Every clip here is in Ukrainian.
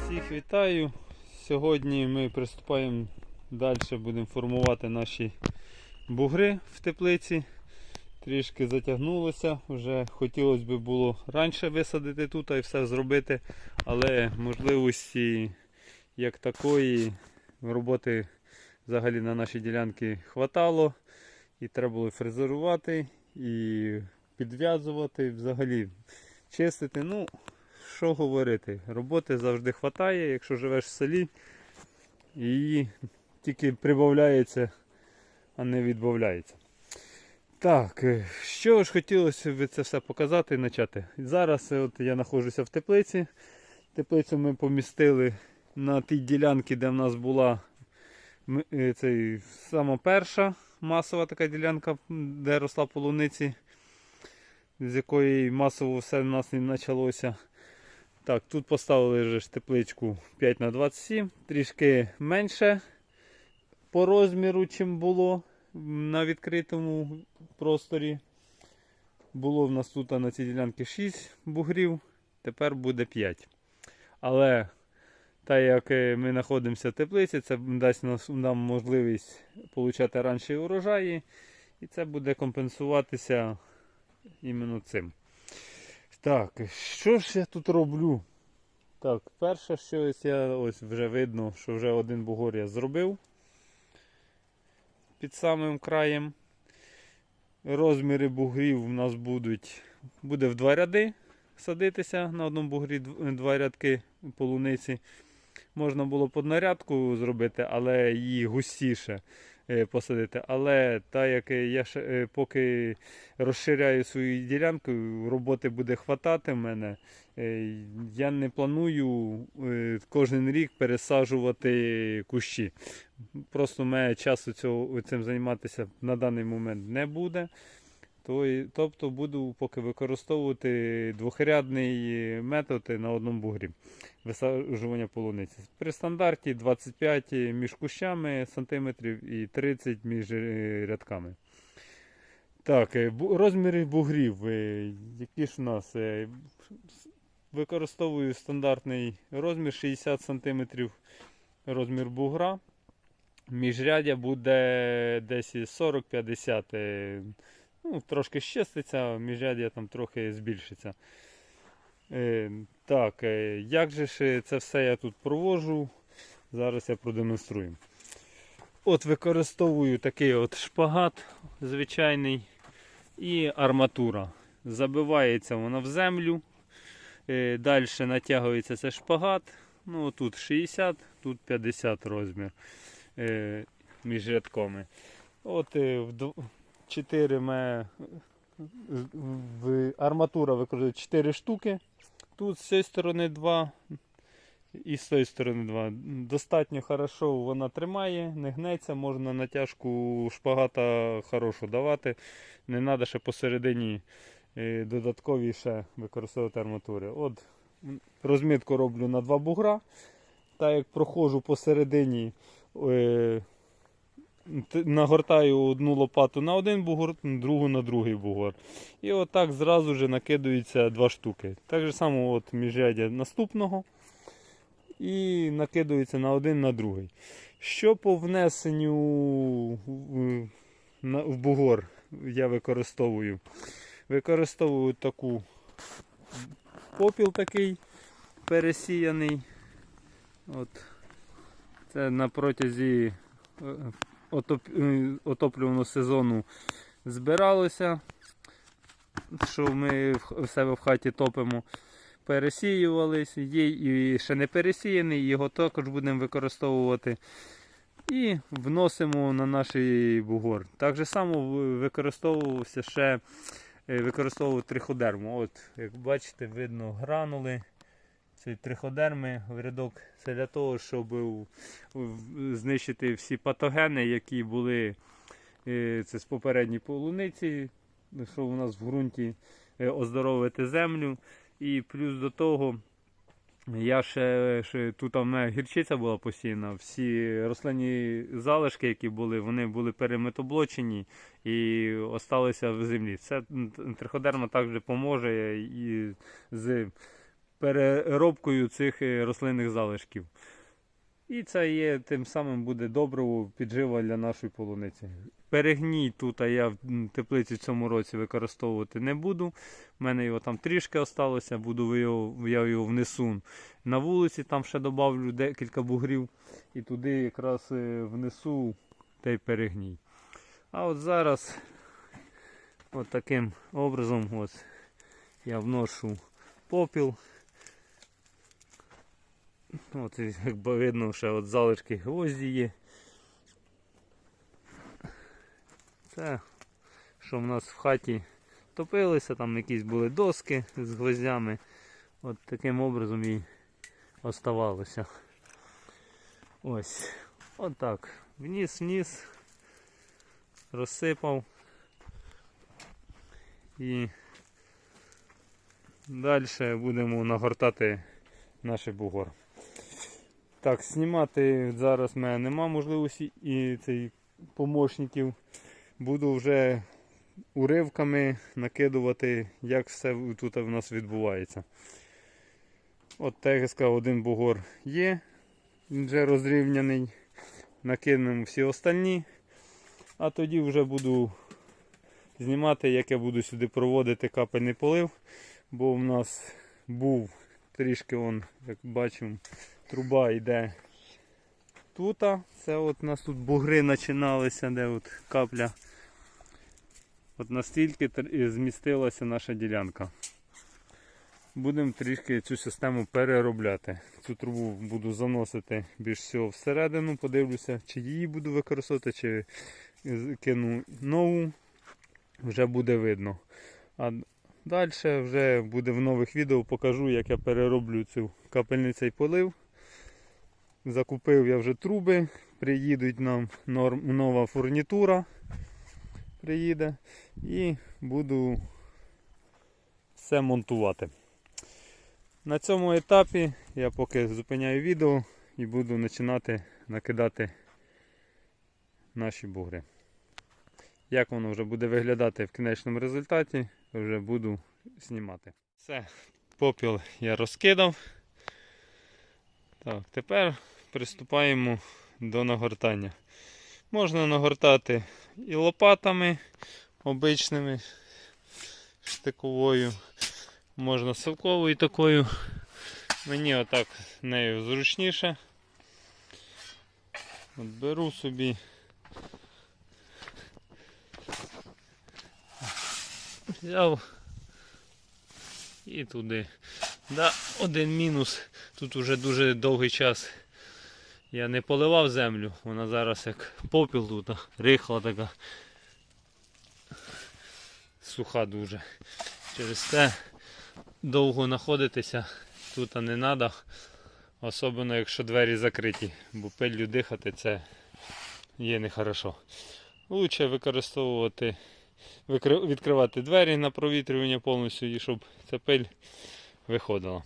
Всіх вітаю. Сьогодні ми приступаємо далі, будемо формувати наші бугри в теплиці. Трішки затягнулося, вже хотілося б було раніше висадити тут і все зробити, але можливості як такої роботи взагалі на нашій ділянці хватало. І треба було фрезерувати, і підв'язувати, взагалі чистити. Ну, що говорити, роботи завжди вистачає, якщо живеш в селі, її тільки прибавляється, а не відбавляється. Так, е, що ж хотілося б це все показати і почати. Зараз е, от я знаходжуся в теплиці. Теплицю ми помістили на тій ділянці, де в нас була е, цей, сама перша масова така ділянка, де росла полуниці, з якої масово все в нас не почалося. Так, тут поставили ж тепличку 5х27, трішки менше по розміру, чим було на відкритому просторі. Було в нас тут на цій ділянці 6 бугрів, тепер буде 5. Але так як е, ми знаходимося в теплиці, це дасть нам можливість отримати раніше урожаї, і це буде компенсуватися іменно цим. Так, що ж я тут роблю? Так, перше, що я ось вже видно, що вже один бугор я зробив під самим краєм. Розміри бугрів у нас будуть буде в два ряди садитися на одному бугрі два рядки полуниці. Можна було б зробити, але її густіше посадити. Але так як я ще, е, поки розширяю свою ділянку, роботи буде хватати мене. Е, Я не планую е, кожен рік пересаджувати кущі. Просто в мене часу цього, цим займатися на даний момент не буде. То, тобто буду поки використовувати двохрядний метод на одному бугрі висаджування полуниці. При стандарті 25 між кущами сантиметрів і 30 між е, рядками. Так, е, розміри бугрів. е, Які ж у нас? е, Використовую стандартний розмір 60 см розмір бугра. Міжрядя буде десь 40-50. е, Ну, трошки щаститься, міжрядя там трохи збільшиться. Е, так, е, як же ж це все я тут провожу? Зараз я продемонструю. От використовую такий от шпагат звичайний і арматура. Забивається вона в землю. Е, Далі натягується цей шпагат. Ну, тут 60, тут 50 розмір е, між рядками. От е, 4 ме, в арматура використовує 4 штуки. Тут з цієї сторони 2 і з цієї сторони 2. Достатньо хорошо вона тримає, не гнеться, можна натяжку шпагата хорошу давати. Не треба ще посередині е, додаткові ще використовувати арматури. От розмітку роблю на два бугра. Так як проходжу посередині, е, нагортаю одну лопату на один бугор, другу на другий бугор. І отак зразу ж накидаються два штуки. Так же само от міжрядя наступного і накидується на один на другий. Що по внесенню в, бугор я використовую? Використовую таку попіл такий пересіяний. От. Це на протязі е, отоплюваного сезону збиралося, що ми в себе в хаті топимо. Пересіювались, є і ще не пересіяний, його також будемо використовувати. І вносимо на наш бугор. Так же само використовувався ще е, використовував триходерму. От, як бачите, видно гранули цієї триходерми в рядок. Це для того, щоб знищити всі патогени, які були е, це з попередньої полуниці, що у нас в ґрунті, е, оздоровити землю. І плюс до того Я ще, ще тут у мене гірчиця була постійна. Всі рослинні залишки, які були, вони були переметоблочені і осталися в землі. Це триходерма також допоможе і з переробкою цих е, рослинних залишків. І це є тим самим буде добриво піджива для нашої полуниці. Перегній тут а я в теплиці в цьому році використовувати не буду. У мене його там трішки осталося, буду його, я його внесу на вулиці, там ще додавлю декілька бугрів і туди якраз е, внесу той перегній. А от зараз от таким образом ось я вношу попіл. От і, як видно, ще от залишки гвозді є. Це що в нас в хаті топилися, там якісь були доски з гвоздями. От таким образом і оставалося. Ось. Отак. Вниз, вниз. Розсипав. І далі будемо нагортати наш бугор. Так, знімати зараз в мене нема можливості і цей помощників. Буду вже уривками накидувати, як все тут в нас відбувається. От я один бугор є, він вже розрівняний. Накинемо всі остальні. А тоді вже буду знімати, як я буду сюди проводити капельний полив. Бо в нас був трішки, он, як бачимо, труба йде тут. Це от у нас тут бугри починалися, де от капля. От настільки змістилася наша ділянка. Будемо трішки цю систему переробляти. Цю трубу буду заносити більш всього всередину, подивлюся, чи її буду використовувати, чи кину нову. Вже буде видно. А далі вже буде в нових відео покажу, як я перероблю цю капельний цей полив. Закупив я вже труби, приїдуть нам нова фурнітура. Приїде і буду все монтувати. На цьому етапі я поки зупиняю відео і буду починати накидати наші бугри. Як воно вже буде виглядати в кінечному результаті, вже буду знімати. Все, попіл я розкидав. Так, тепер приступаємо до нагортання. Можна нагортати і лопатами обичними штиковою, можна совковою такою. Мені отак нею зручніше. От беру собі. Взяв і туди. Да, один мінус. Тут уже дуже довгий час я не поливав землю, вона зараз як попіл тут, рихла така. Суха дуже. Через те довго знаходитися тут не треба, особливо якщо двері закриті, бо пиллю дихати це є нехорошо. Лучше використовувати, відкривати двері на провітрювання повністю і щоб ця пиль виходила.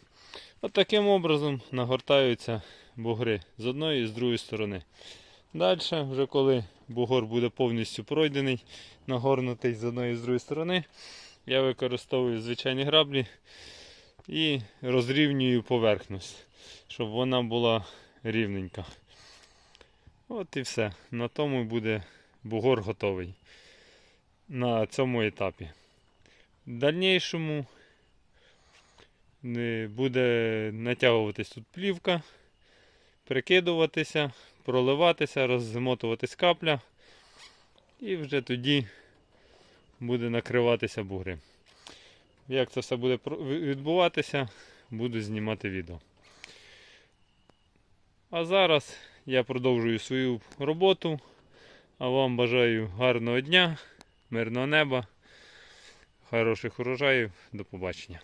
От таким образом нагортаються бугри з одної і з другої сторони. Далі, вже коли бугор буде повністю пройдений, нагорнутий з одної і з другої сторони, я використовую звичайні граблі і розрівнюю поверхність, щоб вона була рівненька. От і все. На тому буде бугор готовий на цьому етапі. В дальнішому буде натягуватись тут плівка, прикидуватися, проливатися, розмотуватись капля. І вже тоді буде накриватися бугри. Як це все буде відбуватися, буду знімати відео. А зараз я продовжую свою роботу. А вам бажаю гарного дня, мирного неба, хороших урожаїв. До побачення.